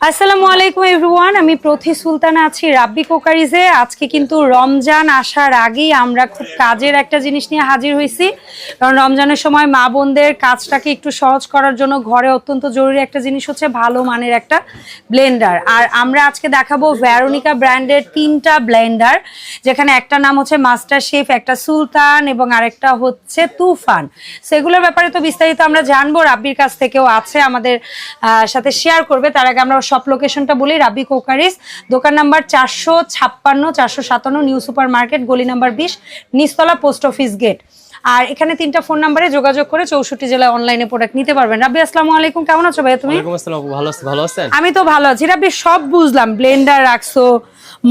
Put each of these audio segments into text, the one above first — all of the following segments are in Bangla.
আসসালামু আলাইকুম এভরিওয়ান আমি প্রথি সুলতানা আছি রাব্বি কোকারিজে। আজকে কিন্তু রমজান আসার আগেই আমরা খুব কাজের একটা জিনিস নিয়ে হাজির হয়েছি কারণ রমজানের সময় মা বোনদের কাজটাকে একটু সহজ করার জন্য ঘরে অত্যন্ত জরুরি একটা জিনিস হচ্ছে ভালো মানের একটা ব্লেন্ডার আর আমরা আজকে দেখাবো ভ্যারোনিকা ব্র্যান্ডের তিনটা ব্লেন্ডার যেখানে একটা নাম হচ্ছে মাস্টার শেফ একটা সুলতান, এবং আরেকটা হচ্ছে তুফান। সেগুলোর ব্যাপারে তো বিস্তারিত আমরা জানব। রাব্বির কাছ থেকেও আছে আমাদের সাথে শেয়ার করবে। তার আগে আমরা সব লোকেশনটা বলি রাবি কোকারিস। দোকান নাম্বার চারশো ছাপ্পান্ন চারশো সাতান্ন নিউ সুপার মার্কেট গলি নাম্বার বিশ নিচতলা পোস্ট অফিস গেট। আর এখানে তিনটা ফোন নাম্বারে যোগাযোগ করে চৌষট্টি জেলায় অনলাইনে প্রোডাক্ট নিতে পারবেন। রাব্বি আসসালামু আলাইকুম। কেমন আছো ভাইয়া তুমি? ভালো আছেন? আমি তো ভালো আছি। রাব্বি সব বুঝলাম। ব্লেন্ডার রাখছো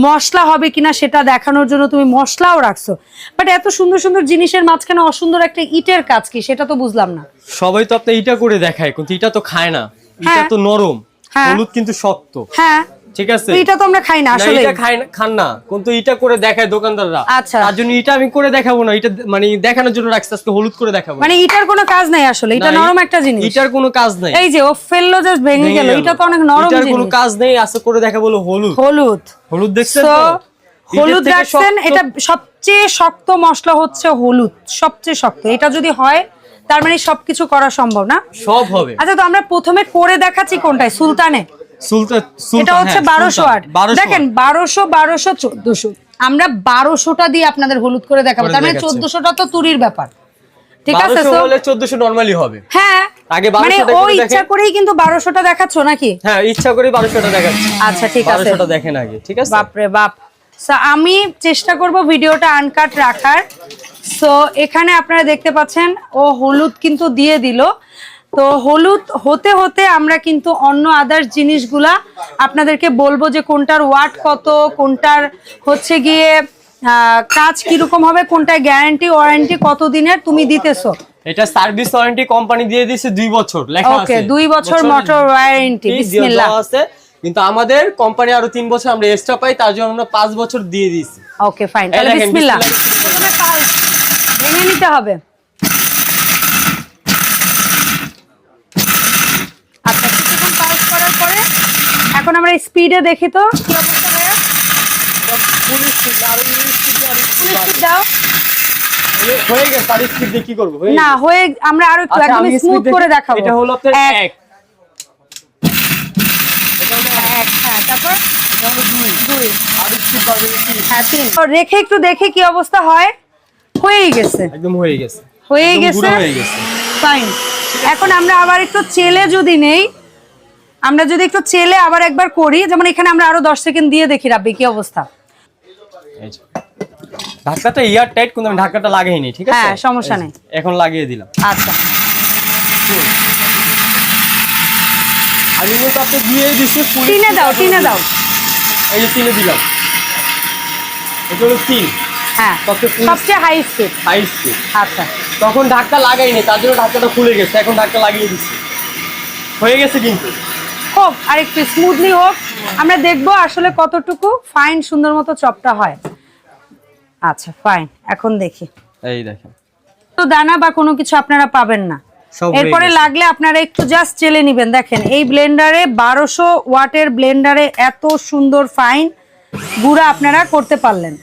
মশলা হবে কিনা সেটা দেখানোর জন্য তুমি মশলাও রাখছো। বাট এত সুন্দর সুন্দর জিনিসের মাঝখানে অসুন্দর একটা ইটের কাজ কি? সেটা তো বুঝলাম না। সবাই তো আপনি ইটা করে দেখায় কিন্তু ইটা তো খায় না। ইটা হ্যাঁ। তো নরম। হলুদ কিন্তু শক্ত হ্যাঁ। ঠিক আছে? এটা তো আমরা খাই না আসলে এটা খায় না খান না। কিন্তু ইটা করে দেখায় দোকানদাররা। আচ্ছা। তার জন্য ইটা আমি করে দেখাবো না। এটা মানে দেখানোর জন্য রাখছি আজকে হলুদ করে দেখাবো। মানে ইটার কোনো কাজ নাই আসলে এটা নরম একটা জিনিস। ইটার কোনো কাজ নাই। এই যে ও ফেলল জাস্ট ভেঙে গেল। এটা তো অনেক নরম ইটার কোনো কাজ নেই আজকে করে দেখাবো হলো হলুদ। হলুদ। হলুদ দেখছেন তো? হলুদ রাখছেন এটা সবচেয়ে শক্ত মশলা হচ্ছে হলুদ সবচেয়ে শক্ত। এটা যদি হয় তার মানে সবকিছু করা সম্ভব না? সব হবে। আচ্ছা তো আমরা প্রথমে করে দেখাচ্ছি কোনটায়? সুলতানে। এটা হচ্ছে বারোশো আট। দেখেন বারোশো বারোশো চোদ্দশো। আমরা বারোশোটা দিয়ে আপনাদের হলুদ করে দেখাবো। তার মানে চোদ্দশোটা তো তুরির ব্যাপার। ঠিক আছে চোদ্দশো নর্মালি হবে। হ্যাঁ। আগে মানে 1200 ও ইচ্ছা করেই কিন্তু বারোশোটা দেখাচ্ছ নাকি? হ্যাঁ ইচ্ছা করে বারোশোটা দেখাচ্ছি। আচ্ছা ঠিক আছে। বারোশোটা দেখেন আগে ঠিক আছে? বাপরে বাপ। আমি চেষ্টা করব ভিডিওটা আনকাট রাখার। সো এখানে আপনারা দেখতে পাচ্ছেন ও হলুদ কিন্তু দিয়ে দিল। তো হলুদ হতে হতে আমরা কিন্তু অন্য আদার্স জিনিসগুলা আপনাদেরকে বলব যে কোনটার ওয়াট কত কোনটার হচ্ছে গিয়ে কাজ কীরকম হবে কোনটায় গ্যারান্টি ওয়ারেন্টি কত দিনের তুমি দিতেছো। এটা সার্ভিস ওয়ারেন্টি কোম্পানি দিয়ে দিয়েছে দুই বছর লেখা আছে ওকে আছে। দুই বছর মোটর ওয়ারেন্টি বিসমিল্লাহ। আছে। কিন্তু আমাদের কোম্পানি আরও তিন বছর আমরা এক্সট্রা পাই তার জন্য আমরা পাঁচ বছর দিয়ে দিয়েছি। ওকে ফাইন তাহলে বিসমিল্লাহ। ভেঙে নিতে হবে। আচ্ছা কিছুক্ষণ করার পরে এখন আমরা স্পিডে দেখি তো কি অবস্থা ভাইয়া। দাও। হয়ে গেছে তার স্পিড দিয়ে কি করব? না হয়ে আমরা আরও একটু আচ্ছা, একদম স্মুথ করে দেখাবো। এটা হলো আপনার এক। হ্যাঁ তারপর? রেখে একটু দেখে কি অবস্থা হয়। হয়েই গেছে। একদম হয়ে গেছে। হয়ে গেছে? হয়ে গেছে। ফাইন এখন আমরা আবার একটু চেলে যদি নেই আমরা যদি একটু চেলে আবার একবার করি যেমন এখানে আমরা আরও দশ সেকেন্ড দিয়ে দেখি রাব্বি কি অবস্থা। ঢাকাটা ইয়ার টাইট কিন্তু আমি ঢাকাটা লাগাইনি ঠিক আছে? হ্যাঁ, সমস্যা নেই। এখন লাগিয়ে দিলাম। আচ্ছা। আমি কিন্তু আপনি দিয়ে পুলিশ টিনে দাও টিনে দাও। এই যে তিনে দিলাম। এটা হলো তিন। হ্যাঁ। সবচেয়ে হাই স্পিড হাই স্পিড আচ্ছা। তখন ধাক্কা লাগাইনি তার জন্য ধাক্কাটা খুলে গেছে এখন ধাক্কা লাগিয়ে দিচ্ছি। হয়ে গেছে কিন্তু। হোক আর একটু স্মুথলি হোক আমরা দেখব আসলে কতটুকু ফাইন সুন্দর মতো চপটা হয়। আচ্ছা ফাইন এখন দেখি। এই দেখেন। তো দানা বা কোনো কিছু আপনারা পাবেন না। এরপরে লাগলে আপনারা একটু জাস্ট চেলে নিবেন। দেখেন এই ব্লেন্ডারে বারোশো ওয়াটের ব্লেন্ডারে এত সুন্দর ফাইন গুঁড়া আপনারা করতে পারলেন।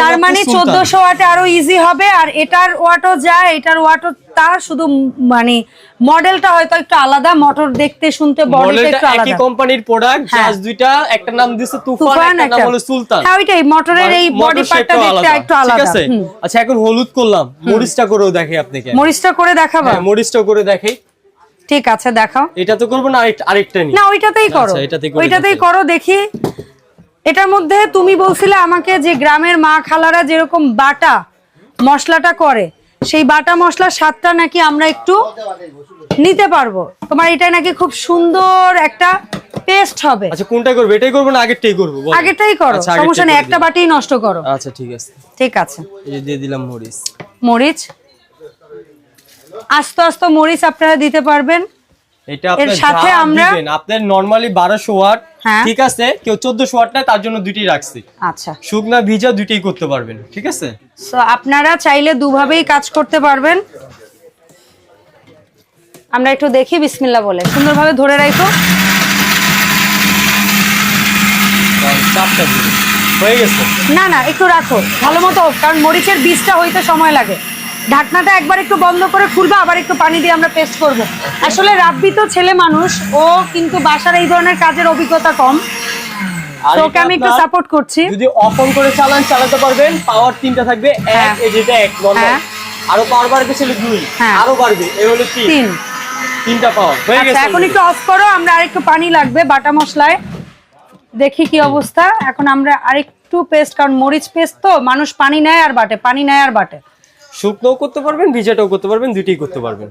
তার মানে চোদ্দশো ওয়াটে আরও ইজি হবে আর এটার ওয়াটও যায় এটার ওয়াটও তা শুধু মানে মডেলটা হয়তো একটু আলাদা মোটর দেখতে শুনতে বডিটা একই কোম্পানির প্রোডাক্ট হ্যাঁ। জাস্ট দুইটা একটা নাম দিছে তুফান তুফান একটা নাম হলো সুলতান। হ্যাঁ ওইটাই মোটরের এই মোটর বডি পার্টটা দেখতে একটু ঠিক আলাদা। আছে? আচ্ছা এখন হলুদ করলাম। মরিচটা করেও দেখে আপনাকে। মরিচটা করে দেখাবা? হ্যাঁ মরিচটা করে দেখে। ঠিক আছে দেখাও। এটা তো করব না আরেকটা- আরেকটা নি না ওইটাতেই আচ্ছা, করে। ওইটাতেই করো দেখি। এটার মধ্যে তুমি বলছিলে আমাকে যে গ্রামের মা খালারা যেরকম বাটা মশলাটা করে সেই বাটা মশলার স্বাদটা নাকি আমরা একটু নিতে পারব। তোমার এটা নাকি খুব সুন্দর একটা পেস্ট হবে। আচ্ছা কোনটা করবে? এটাই করব না আগেরটাই করব। আগেরটাই করো। আচ্ছা, সমস্যা নেই একটা দিই। বাটি নষ্ট করো। আচ্ছা ঠিক আছে। ঠিক আছে। এই যে দিয়ে দিলাম মরিচ। মরিচ? আস্তে আস্তে মরিচ আপনারা দিতে পারবেন। এটা আপনার সাথে আমরা- দিবেন আপনার নরমালি বারোশো ওয়াট। হ্যাঁ। ঠিক আছে? কেউ চোদ্দশো ওয়াট নেয় তার জন্য দুইটি রাখছি। আচ্ছা। শুকনা ভিজা দুইটাই করতে পারবেন ঠিক আছে? আপনারা চাইলে দুভাবেই কাজ করতে পারবেন। আমরা একটু দেখি বিসমিল্লা বলে। সুন্দরভাবে ধরে রাখো। হয়ে গেছে? না না একটু রাখো। ভালো মতো কারণ মরিচের বীজটা হইতে সময় লাগে। ঢাকনাটা একবার একটু বন্ধ করে খুলবে আবার একটু পানি দিয়ে আমরা পেস্ট করব। আসলে রাব্বি তো ছেলে মানুষ ও কিন্তু বাসার এই ধরনের কাজের অভিজ্ঞতা কম। তো ওকে আমি একটু সাপোর্ট করছি। যদি অফ অন করে চালান চালাতে পারবেন পাওয়ার তিনটা থাকবে হ্যাঁ। এক যেটা এক নর্মাল হ্যাঁ। আরও পাওয়ার বাড়বে ছিল দুই। হ্যাঁ। আরও বাড়বে এই হলো তিন। তিন। তিনটা পাওয়ার হয়ে আচ্ছা গেছে। এখন একটু অফ করো আমরা আরেকটু পানি লাগবে বাটা মশলায়। দেখি কি অবস্থা। এখন আমরা আরেকটু পেস্ট কারণ মরিচ পেস্ট তো মানুষ পানি নেয় আর বাটে পানি নেয় আর বাটে। শুকনোও করতে পারবেন ভিজাটাও করতে পারবেন দুইটাই করতে পারবেন।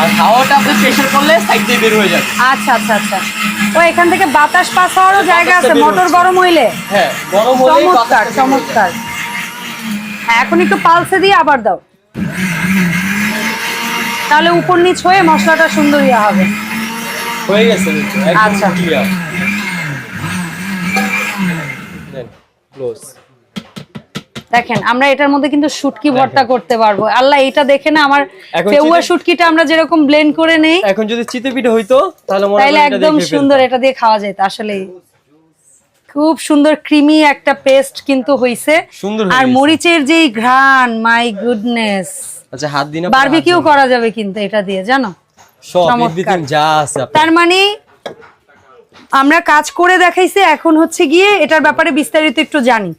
আর হাওয়াটা আপনি প্রেশার করলে সাইড দিয়ে বের হয়ে যাবে। আচ্ছা আচ্ছা আচ্ছা। ও এখান থেকে বাতাস পাস হওয়ারও জায়গা আছে মোটর গরম হইলে? হ্যাঁ গরম হলে চমৎকার চমৎকার। হ্যাঁ এখন একটু পালসে দিয়ে আবার দাও। তাহলে উপর নিচ হয়ে মশলাটা সুন্দর ইয়া হবে। হয়ে গেছে আচ্ছা। দেখেন আমরা এটার মধ্যে কিন্তু শুটকি ভর্তা করতে পারব। আল্লাহ এটা দেখে না আমার পেউয়া শুটকিটা আমরা যেরকম ব্লেন্ড করে নেই এখন যদি চিতে পিঠে হইতো তাহলে মনে তাইলে একদম সুন্দর এটা দিয়ে খাওয়া যেত আসলে খুব সুন্দর ক্রিমি একটা পেস্ট কিন্তু হইছে। আর মরিচের যেই ঘ্রাণ মাই গুডনেস আচ্ছা হাত দিন বারবিকিউ করা যাবে কিন্তু এটা দিয়ে জানো? তার মানে আমরা কাজ করে দেখাইছে এখন হচ্ছে গিয়ে এটার ব্যাপারে বিস্তারিত একটু জানি।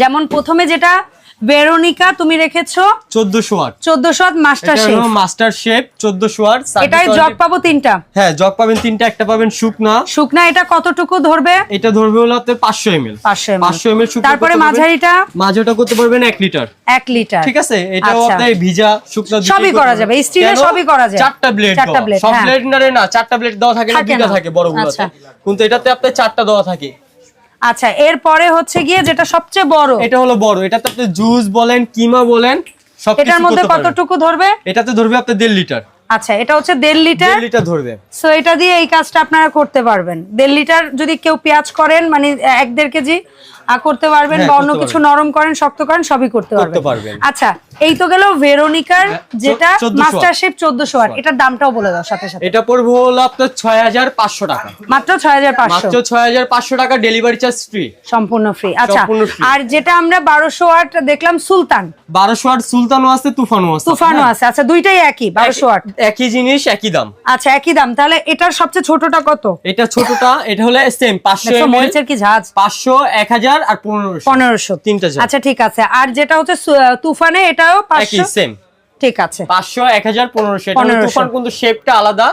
যেমন প্রথমে যেটা ভেরোনিকা তুমি রেখেছো? 1400 ওয়াট চোদ্দশো মাস্টার এটা শেফ মাস্টার শেপ 1400 ওয়াট এটাই জগ পাবো তিনটা? হ্যাঁ জগ পাবেন তিনটা একটা পাবেন শুকনা। শুকনা এটা কতটুকু ধরবে? এটা ধরবে হলো আপনার 500 ml পাঁচশো 500 ml শুকনা তারপরে। মাঝারিটা? মাঝাটা করতে পারবেন 1 লিটার। এক লিটার। ঠিক আছে? এটাও আচ্ছা। আপনার ভিজা শুকনা সবই করা। যাবে, স্টিলের কেন? সবই করা যায়। চারটা ব্লেড চারটা blade, সব হ্যাঁ। ব্লেডারে না চারটা ব্লেড দেওয়া থাকে না না। থাকে বড়গুলোতে। আচ্ছা। কিন্তু এটাতে আপনার চারটা দেওয়া থাকে। আচ্ছা এরপরে হচ্ছে গিয়ে যেটা সবচেয়ে বড়। এটা হলো বড় এটাতে আপনি জুস বলেন কিমা বলেন সব এটার মধ্যে কতটুকু ধরবে? এটাতে ধরবে আপনার দেড় লিটার। আচ্ছা এটা হচ্ছে দেড় লিটার। লিটার ধরবে। সো এটা দিয়ে এই কাজটা আপনারা করতে পারবেন। দেড় লিটার যদি কেউ পেঁয়াজ করেন মানে এক দেড় কেজি করতে পারবেন হ্যাঁ, বা অন্য কিছু নরম করেন শক্ত করেন সবই করতে পারবেন। আচ্ছা এই তো গেল ভেরোনিকার হ্যাঁ, যেটা মাস্টার শেফ চোদ্দশো ওয়াট এটার দামটাও বলে দাও সাথে সাথে। এটা পড়বে হলো আপনার ছয় হাজার পাঁচশো টাকা। মাত্র ছয় হাজার পাঁচশো। মাত্র ছয় হাজার পাঁচশো টাকা ডেলিভারি চার্জ ফ্রি। সম্পূর্ণ ফ্রি। আচ্ছা আর যেটা আমরা বারোশো ওয়াট দেখলাম সুলতান। বারোশো আট সুলতানও আছে তুফানও আছে। তুফানও হ্যাঁ। আছে। আচ্ছা দুইটাই একই বারোশো ওয়াট একই জিনিস একই দাম। আচ্ছা একই দাম। তাহলে এটার সবচেয়ে ছোটটা কত? এটা ছোটটা এটা হলো সেম পাঁচশো মরিচের কি ঝাঁজ? পাঁচশো এক হাজার আর পনেরোশো। পনেরোশো। তিনটা আচ্ছা ঠিক আছে। আর যেটা হচ্ছে তুফানে এটাও একই সেম ঠিক আছে। পাঁচশো এক হাজার পনেরোশো। এটা তুফান কিন্তু শেপটা আলাদা।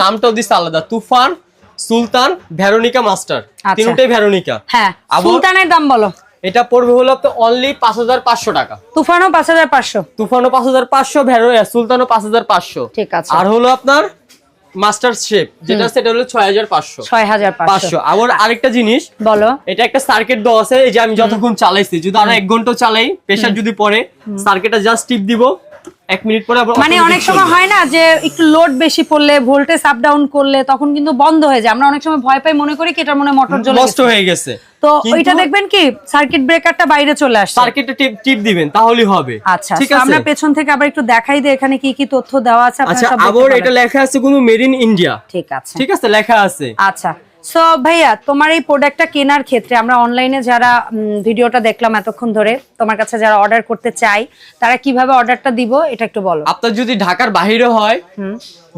নামটাও দিচ্ছে আলাদা। Toofan Sultan Veronica master. আচ্ছা। তিনটাই ভেরোনিকা। হ্যাঁ সুলতানের দাম বলো। এটা পড়বে হলো তো অনলি পাঁচ হাজার পাঁচশো টাকা। তুফানও পাঁচ হাজার পাঁচশো। তুফানও পাঁচ হাজার পাঁচশো ভেরো সুলতানও পাঁচ হাজার পাঁচশো। ঠিক আছে। আর হলো আপনার মাস্টার শেপ যেটা সেটা হলো ছয় হাজার পাঁচশো। ছয় হাজার পাঁচশো। পাঁচশো। আবার আরেকটা জিনিস বলো। এটা একটা সার্কিট দো আছে এই যে আমি যতক্ষণ চালাইছি যদি আর এক ঘণ্টা চালাই প্রেশার যদি পরে সার্কিটটা জাস্ট টিপ দিব এক মিনিট পরে মানে অনেক সময় হয় না যে একটু লোড বেশি পড়লে ভোল্টেজ আপ ডাউন করলে তখন কিন্তু বন্ধ হয়ে যায়। আমরা অনেক সময় ভয় পাই মনে করি কি এটার মনে মোটর জ্বলে নষ্ট হয়ে গেছে। তো ওইটা দেখবেন কি সার্কিট ব্রেকারটা বাইরে চলে আসছে। সার্কিটটা টিপ টিপ দিবেন তাহলেই হবে। আচ্ছা ঠিক আছে? আমরা পেছন থেকে আবার একটু দেখাই দিই এখানে কি কি তথ্য দেওয়া আছে আপনারা আচ্ছা আবার এটা লেখা আছে কোনো মেড ইন ইন্ডিয়া ঠিক আছে। ঠিক আছে লেখা আছে। আচ্ছা। সো ভাইয়া তোমার এই প্রোডাক্টটা কেনার ক্ষেত্রে আমরা অনলাইনে যারা ভিডিওটা দেখলাম এতক্ষণ ধরে তোমার কাছে যারা অর্ডার করতে চাই তারা কীভাবে অর্ডারটা দিব এটা একটু বলো। আপনার যদি ঢাকার বাইরে হয়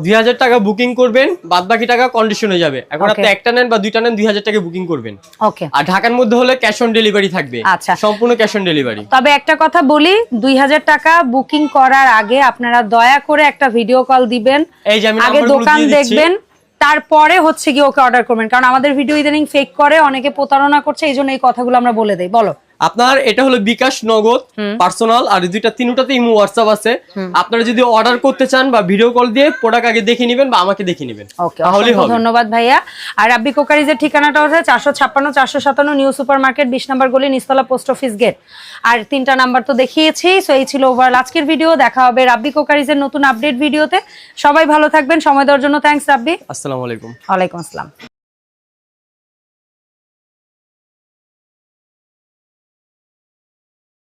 দুই হাজার টাকা বুকিং করবেন বাদ বাকি টাকা কন্ডিশনে যাবে। এখন আপনি একটা নেন বা দুইটা নেন দুই হাজার টাকা বুকিং করবেন। ওকে আর ঢাকার মধ্যে হলে ক্যাশ অন ডেলিভারি থাকবে। আচ্ছা। সম্পূর্ণ ক্যাশ অন ডেলিভারি তবে একটা কথা বলি দুই হাজার টাকা বুকিং করার আগে আপনারা দয়া করে একটা ভিডিও কল দিবেন। এই যে আমি আগে দোকান দেখবেন। তারপরে হচ্ছে কি ওকে অর্ডার করবেন। কারণ আমাদের ভিডিও ইদানিং ফেক করে, অনেকে প্রতারণা করছে এই জন্য এই কথাগুলো আমরা বলে দেই। বলো। আপনার এটা হলো বিকাশ নগদ পার্সোনাল আর দুইটা তিনটাতে ইমো হোয়াটসঅ্যাপ আছে। আপনারা যদি অর্ডার করতে চান বা ভিডিও কল দিয়ে প্রোডাক্ট আগে দেখে নেবেন বা আমাকে দেখে নেবেন হবে। ধন্যবাদ ভাইয়া। আর রাব্বি কোকারিজের ঠিকানাটা হচ্ছে চারশো ছাপ্পান্ন চারশো সাতান্ন নিউ সুপার মার্কেট বিশ নম্বর গলি নিস্তলা পোস্ট অফিস গেট আর তিনটা নাম্বার তো দেখিয়েছি সো এই ছিল ওভারঅল আজকের ভিডিও দেখা হবে রাব্বি কোকারিজের নতুন আপডেট ভিডিওতে সবাই ভালো থাকবেন সময় দেওয়ার জন্য থ্যাঙ্কস রাব্বি। আসসালামু আলাইকুম। ওয়ালাইকুম আসসালাম।